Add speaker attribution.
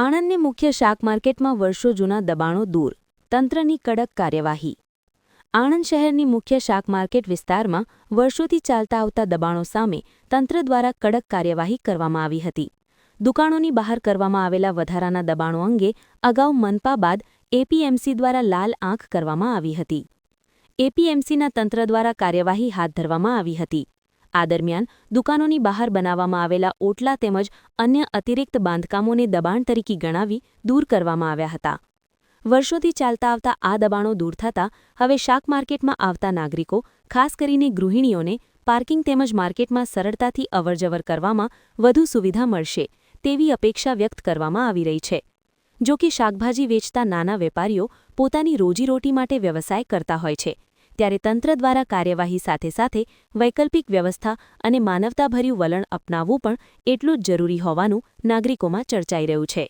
Speaker 1: આણંદની મુખ્ય શાક માર્કેટમાં વર્ષો જૂના દબાણો દૂર. તંત્રની કડક કાર્યવાહી. આણંદ શહેરની મુખ્ય શાક માર્કેટ વિસ્તારમાં વર્ષોથી ચાલતા આવતા દબાણો સામે તંત્ર દ્વારા કડક કાર્યવાહી કરવામાં આવી હતી. દુકાનોની બહાર કરવામાં આવેલા વધારાના દબાણો અંગે અગાઉ મનપા બાદ એપીએમસી દ્વારા લાલ આંખ કરવામાં આવી હતી. એપીએમસીના તંત્ર દ્વારા કાર્યવાહી હાથ ધરવામાં આવી હતી. આ દરમિયાન દુકાનોની બહાર બનાવવામાં આવેલા ઓટલા તેમજ અન્ય અતિરિક્ત બાંધકામોને દબાણ તરીકે ગણાવી દૂર કરવામાં આવ્યા હતા. વર્ષોથી ચાલતા આવતા આ દબાણો દૂર થતાં હવે શાક માર્કેટમાં આવતા નાગરિકો, ખાસ કરીને ગૃહિણીઓને પાર્કિંગ તેમજ માર્કેટમાં સરળતાથી અવરજવર કરવામાં વધુ સુવિધા મળશે તેવી અપેક્ષા વ્યક્ત કરવામાં આવી રહી છે. જો કે શાકભાજી વેચતા નાના વેપારીઓ પોતાની રોજીરોટી માટે વ્યવસાય કરતા હોય છે. ત્યારે તંત્ર દ્વારા કાર્યવાહી સાથે સાથે વૈકલ્પિક વ્યવસ્થા અને માનવતાભર્યું વલણ અપનાવવું પણ એટલું જ જરૂરી હોવાનું નાગરિકોમાં ચર્ચાઈ રહ્યું છે.